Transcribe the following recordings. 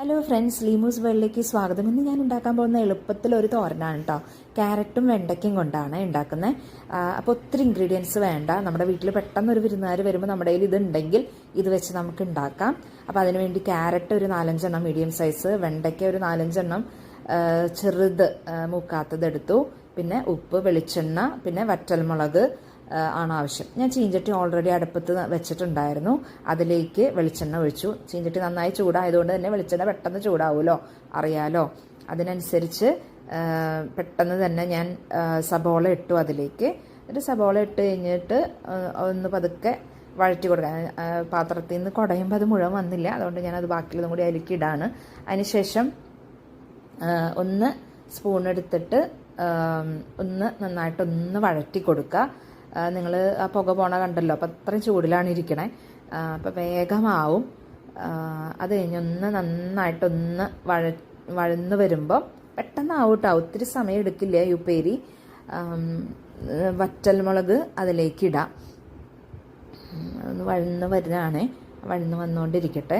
Hello friends ലീമൂസ് വേൾഡിലേക്ക് സ്വാഗതം. ഇന്ന് ഞാൻ ഉണ്ടാക്കാൻ പോകുന്ന എളുപ്പത്തിൽ ഒരു തോരനാണ് കേട്ടോ ക്യാരറ്റും വെണ്ടയ്ക്കും കൊണ്ടാണ് ഉണ്ടാക്കുന്നത്. അപ്പോൾ ഒത്തിരി ഇൻഗ്രീഡിയൻസ് വേണ്ട. നമ്മുടെ വീട്ടിൽ പെട്ടെന്ന് ഒരു വിരുന്നുകാർ വരുമ്പോൾ നമ്മുടെ കയ്യിൽ ഇതുണ്ടെങ്കിൽ ഇത് വെച്ച് നമുക്ക് ഉണ്ടാക്കാം. അപ്പോൾ അതിനുവേണ്ടി ക്യാരറ്റ് ഒരു നാലഞ്ചെണ്ണം മീഡിയം സൈസ് വെണ്ടയ്ക്ക ഒരു നാലഞ്ചെണ്ണം ചെറുത് മൂക്കാത്തത് എടുത്തു. പിന്നെ ഉപ്പ് വെളിച്ചെണ്ണ പിന്നെ വറ്റൽമുളക് ആണ് ആവശ്യം. ഞാൻ ചീഞ്ചട്ടി ഓൾറെഡി അടുപ്പത്ത് വെച്ചിട്ടുണ്ടായിരുന്നു. അതിലേക്ക് വെളിച്ചെണ്ണ ഒഴിച്ചു. ചീഞ്ചട്ടി നന്നായി ചൂടായതുകൊണ്ട് തന്നെ വെളിച്ചെണ്ണ പെട്ടെന്ന് ചൂടാവുമല്ലോ അറിയാലോ? അതിനനുസരിച്ച് പെട്ടെന്ന് തന്നെ ഞാൻ സബോള ഇട്ടു അതിലേക്ക്. ഒരു സബോള ഇട്ട് കഴിഞ്ഞിട്ട് ഒന്ന് പതുക്കെ വഴറ്റി കൊടുക്കാൻ പാത്രത്തിൽ നിന്ന് കുടയുമ്പോൾ അത് മുഴുവൻ വന്നില്ല. അതുകൊണ്ട് ഞാനത് ബാക്കിയുള്ളതും കൂടി അതിലേക്ക് ഇടാണ്. അതിനുശേഷം ഒന്ന് സ്പൂൺ എടുത്തിട്ട് ഒന്ന് നന്നായിട്ട് ഒന്ന് വഴറ്റി കൊടുക്കുക. നിങ്ങൾ ആ പുക പോണ കണ്ടല്ലോ അപ്പം അത്രയും ചൂടിലാണ് ഇരിക്കണേ. അപ്പം വേഗമാവും. അത് കഴിഞ്ഞ് ഒന്ന് നന്നായിട്ടൊന്ന് വഴ വഴന്ന് വരുമ്പോൾ പെട്ടെന്നാവും കേട്ടോ ഒത്തിരി സമയം എടുക്കില്ല ഈ ഉപ്പേരി. വറ്റൽമുളക് അതിലേക്ക് ഇടാം. ഒന്ന് വഴന്ന് വരുന്നതാണേ വഴന്ന് വന്നുകൊണ്ടിരിക്കട്ടെ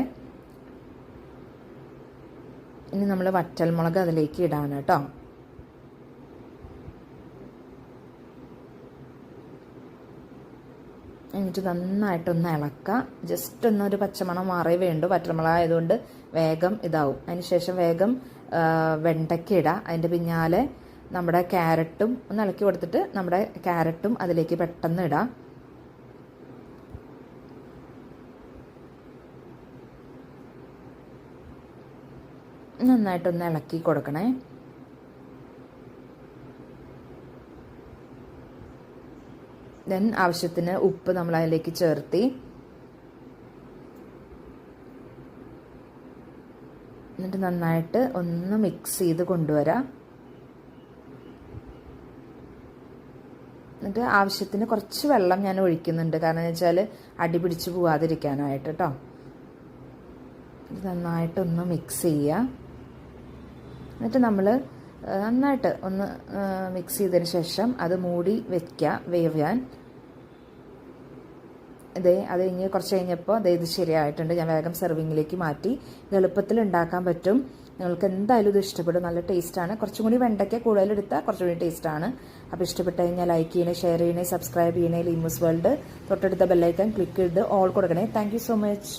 ഇനി നമ്മൾ വറ്റൽമുളക് അതിലേക്ക് ഇടാണ് കേട്ടോ എന്നിട്ട് നന്നായിട്ടൊന്ന് ഇളക്കുക. ജസ്റ്റ് ഒന്നൊരു പച്ചമണം മാറി വേണ്ടു പച്ചമുളക് ആയതുകൊണ്ട് വേഗം ഇതാവും. അതിനുശേഷം വേഗം വെണ്ടയ്ക്ക ഇടുക. അതിന്റെ പിന്നാലെ നമ്മുടെ ക്യാരറ്റും ഒന്ന് ഇളക്കി കൊടുത്തിട്ട് നമ്മുടെ ക്യാരറ്റും അതിലേക്ക് പെട്ടെന്ന് ഇടാം നന്നായിട്ടൊന്ന് ഇളക്കി കൊടുക്കണേ. ദെൻ ആവശ്യത്തിന് ഉപ്പ് നമ്മൾ അതിലേക്ക് ചേർത്തി. എന്നിട്ട് നന്നായിട്ട് ഒന്ന് മിക്സ് ചെയ്ത് കൊണ്ടുവരാം. എന്നിട്ട് ആവശ്യത്തിന് കുറച്ച് വെള്ളം ഞാൻ ഒഴിക്കുന്നുണ്ട്. കാരണം എന്ന് വെച്ചാൽ അടി പിടിച്ച് പോവാതിരിക്കാനായിട്ട് കേട്ടോ നന്നായിട്ടൊന്ന് മിക്സ് ചെയ്യുക എന്നിട്ട് നമ്മൾ നന്നായിട്ട് ഒന്ന് മിക്സ് ചെയ്തതിന് ശേഷം അത് മൂടി വെക്കുക വേവാൻ. ഇതേ അത് കഴിഞ്ഞ് കുറച്ച് കഴിഞ്ഞപ്പോൾ അതേ ഇത് ശരിയായിട്ടുണ്ട്. ഞാൻ വേഗം സെർവിങ്ങിലേക്ക് മാറ്റി. ഇത് എളുപ്പത്തിൽ ഉണ്ടാക്കാൻ പറ്റും. നിങ്ങൾക്ക് എന്തായാലും ഇത് ഇഷ്ടപ്പെടും. നല്ല ടേസ്റ്റാണ് കുറച്ചും കൂടി വെണ്ടയ്ക്ക കൂടുതൽ എടുത്താൽ കുറച്ചും കൂടി ടേസ്റ്റാണ് അപ്പോൾ ഇഷ്ടപ്പെട്ട് കഴിഞ്ഞാൽ ലൈക്ക് ചെയ്യണേ ഷെയർ ചെയ്യണേ സബ്സ്ക്രൈബ് ചെയ്യണേ ലീമൂസ് വേൾഡ് തൊട്ടടുത്ത ബെല്ലൈക്കൻ ക്ലിക്ക് ചെയ്ത് ഓൾ കൊടുക്കണേ. Thank so much